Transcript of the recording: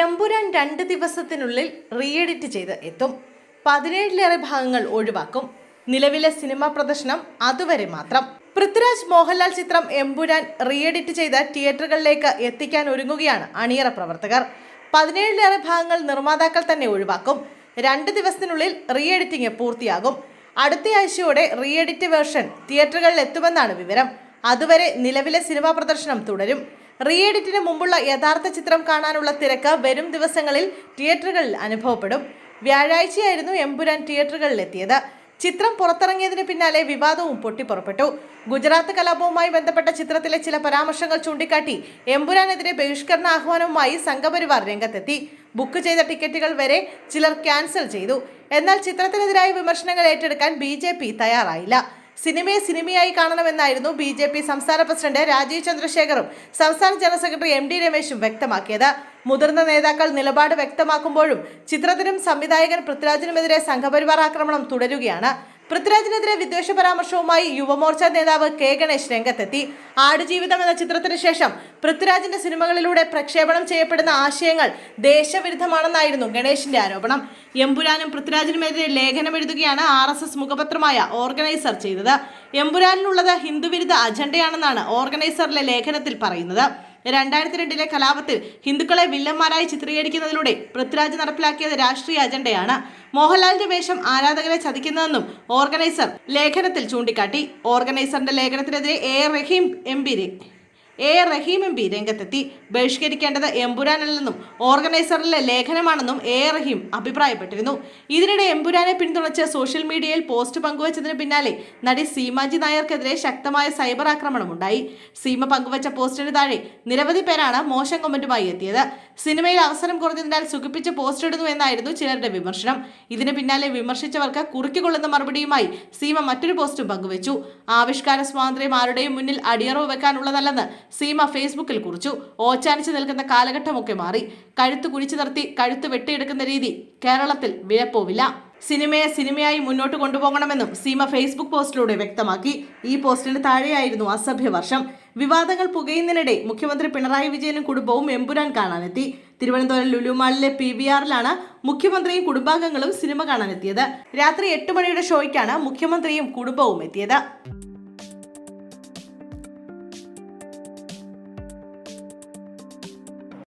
എമ്പുരാൻ രണ്ട് ദിവസത്തിനുള്ളിൽ റീഎഡിറ്റ് ചെയ്ത് എത്തും. പതിനേഴിലേറെ ഭാഗങ്ങൾ ഒഴിവാക്കും. നിലവിലെ സിനിമാ പ്രദർശനം അതുവരെ മാത്രം. പൃഥ്വിരാജ് മോഹൻലാൽ ചിത്രം എമ്പുരാൻ റീഎഡിറ്റ് ചെയ്ത് തിയേറ്ററുകളിലേക്ക് എത്തിക്കാൻ ഒരുങ്ങുകയാണ് അണിയറ പ്രവർത്തകർ. പതിനേഴിലേറെ ഭാഗങ്ങൾ നിർമ്മാതാക്കൾ തന്നെ ഒഴിവാക്കും. രണ്ട് ദിവസത്തിനുള്ളിൽ റീഎഡിറ്റിംഗ് പൂർത്തിയാകും. അടുത്ത ആഴ്ചയോടെ റീഎഡിറ്റ് വേർഷൻ തിയേറ്ററുകളിൽ എത്തുമെന്നാണ് വിവരം. അതുവരെ നിലവിലെ സിനിമാ പ്രദർശനം തുടരും. റീ എഡിറ്റിന് മുമ്പുള്ള യഥാർത്ഥ ചിത്രം കാണാനുള്ള തിരക്ക് വരും ദിവസങ്ങളിൽ തിയേറ്ററുകളിൽ അനുഭവപ്പെടും. വ്യാഴാഴ്ചയായിരുന്നു എമ്പുരാൻ തിയേറ്ററുകളിലെത്തിയത് ചിത്രം പുറത്തിറങ്ങിയതിന് പിന്നാലെ വിവാദവും പൊട്ടിപ്പുറപ്പെട്ടു. ഗുജറാത്ത് കലാപവുമായി ബന്ധപ്പെട്ട ചിത്രത്തിലെ ചില പരാമർശങ്ങൾ ചൂണ്ടിക്കാട്ടി എമ്പുരാനെതിരെ ബഹിഷ്കരണ ആഹ്വാനവുമായി സംഘപരിവാർ രംഗത്തെത്തി. ബുക്ക് ചെയ്ത ടിക്കറ്റുകൾ വരെ ചിലർ ക്യാൻസൽ ചെയ്തു. എന്നാൽ ചിത്രത്തിനെതിരായ വിമർശനങ്ങൾ ഏറ്റെടുക്കാൻ ബി തയ്യാറായില്ല. സിനിമയെ സിനിമയായി കാണണമെന്നായിരുന്നു ബി ജെ പി സംസ്ഥാന പ്രസിഡന്റ് രാജീവ് ചന്ദ്രശേഖറും സംസ്ഥാന ജനറൽ സെക്രട്ടറി എം ഡി രമേശും വ്യക്തമാക്കിയത്. മുതിർന്ന നേതാക്കൾ നിലപാട് വ്യക്തമാക്കുമ്പോഴും ചിത്രത്തിനും സംവിധായകൻ പൃഥ്വിരാജിനുമെതിരെ സംഘപരിവാർ ആക്രമണം തുടരുകയാണ്. പൃഥ്വിരാജിനെതിരെ വിദ്വേഷ പരാമർശവുമായി യുവമോർച്ച നേതാവ് കെ ഗണേശ് രംഗത്തെത്തി. ആടുജീവിതം എന്ന ചിത്രത്തിന് ശേഷം പൃഥ്വിരാജിന്റെ സിനിമകളിലൂടെ പ്രക്ഷേപണം ചെയ്യപ്പെടുന്ന ആശയങ്ങൾ ദേശവിരുദ്ധമാണെന്നായിരുന്നു ഗണേശിന്റെ ആരോപണം. എമ്പുരാനും പൃഥ്വിരാജിനുമെതിരെ ലേഖനം എഴുതുകയാണ് ആർ എസ് എസ് മുഖപത്രമായ ഓർഗനൈസർ ചെയ്തത്. എമ്പുരാനിലുള്ളത് ഹിന്ദുവിരുദ്ധ അജണ്ടയാണെന്നാണ് ഓർഗനൈസറിലെ ലേഖനത്തിൽ പറയുന്നത്. രണ്ടായിരത്തി രണ്ടിലെ കലാപത്തിൽ ഹിന്ദുക്കളെ വില്ലന്മാരായി ചിത്രീകരിക്കുന്നതിലൂടെ പൃഥ്വിരാജ് നടപ്പിലാക്കിയത് രാഷ്ട്രീയ അജണ്ടയാണ്. മോഹൻലാലിന്റെ വേഷം ആരാധകരെ ചതിക്കുന്നതെന്നും ഓർഗനൈസർ ലേഖനത്തിൽ ചൂണ്ടിക്കാട്ടി. ഓർഗനൈസറിന്റെ ലേഖനത്തിനെതിരെ A. Rahim M. A. Rahim M P രംഗത്തെത്തി. ബഹിഷ്കരിക്കേണ്ടത് എമ്പുരാനല്ലെന്നും ഓർഗനൈസറിലെ ലേഖനമാണെന്നും എ. റഹീം അഭിപ്രായപ്പെട്ടിരുന്നു. ഇതിനിടെ എമ്പുരാനെ പിന്തുണച്ച് സോഷ്യൽ മീഡിയയിൽ പോസ്റ്റ് പങ്കുവച്ചതിന് പിന്നാലെ നടി സീമാജി നായർക്കെതിരെ ശക്തമായ സൈബർ ആക്രമണമുണ്ടായി സീമ പങ്കുവച്ച പോസ്റ്റിന് താഴെ നിരവധി പേരാണ് മോശം കമന്റുമായി എത്തിയത്. സിനിമയിൽ അവസരം കുറഞ്ഞതിനാൽ സുഖിപ്പിച്ച് പോസ്റ്റ് ഇടുന്നു എന്നായിരുന്നു ചിലരുടെ വിമർശനം. ഇതിന് പിന്നാലെ വിമർശിച്ചവർക്ക് കുറുക്കിക്കൊള്ളുന്ന മറുപടിയുമായി സീമ മറ്റൊരു പോസ്റ്റും പങ്കുവച്ചു. ആവിഷ്കാര സ്വാതന്ത്ര്യം ആരുടെയും മുന്നിൽ അടിയറവ് വെക്കാനുള്ളതല്ലെന്ന് സീമ ഫേസ്ബുക്കിൽ കുറിച്ചു. ഓച്ചാനിച്ച് നിൽക്കുന്ന കാലഘട്ടമൊക്കെ മാറി. കഴുത്ത് കുഴിച്ചു നിർത്തി കഴുത്ത് വെട്ടിയെടുക്കുന്ന രീതി കേരളത്തിൽ വിലപ്പോവില്ല. സിനിമയെ സിനിമയായി മുന്നോട്ട് കൊണ്ടുപോകണമെന്നും സീമ ഫേസ്ബുക്ക് പോസ്റ്റിലൂടെ വ്യക്തമാക്കി. ഈ പോസ്റ്റിന് താഴെയായിരുന്നു അസഭ്യവർഷം വിവാദങ്ങൾ പുകയുന്നതിനിടെ മുഖ്യമന്ത്രി പിണറായി വിജയനും കുടുംബവും എമ്പുരാൻ കാണാനെത്തി. തിരുവനന്തപുരം ലുലുമാളിലെ പി വി ആറിലാണ് മുഖ്യമന്ത്രിയും കുടുംബാംഗങ്ങളും സിനിമ കാണാനെത്തിയത്. രാത്രി എട്ട് മണിയുടെ ഷോയ്ക്കാണ് മുഖ്യമന്ത്രിയും കുടുംബവും എത്തിയത്.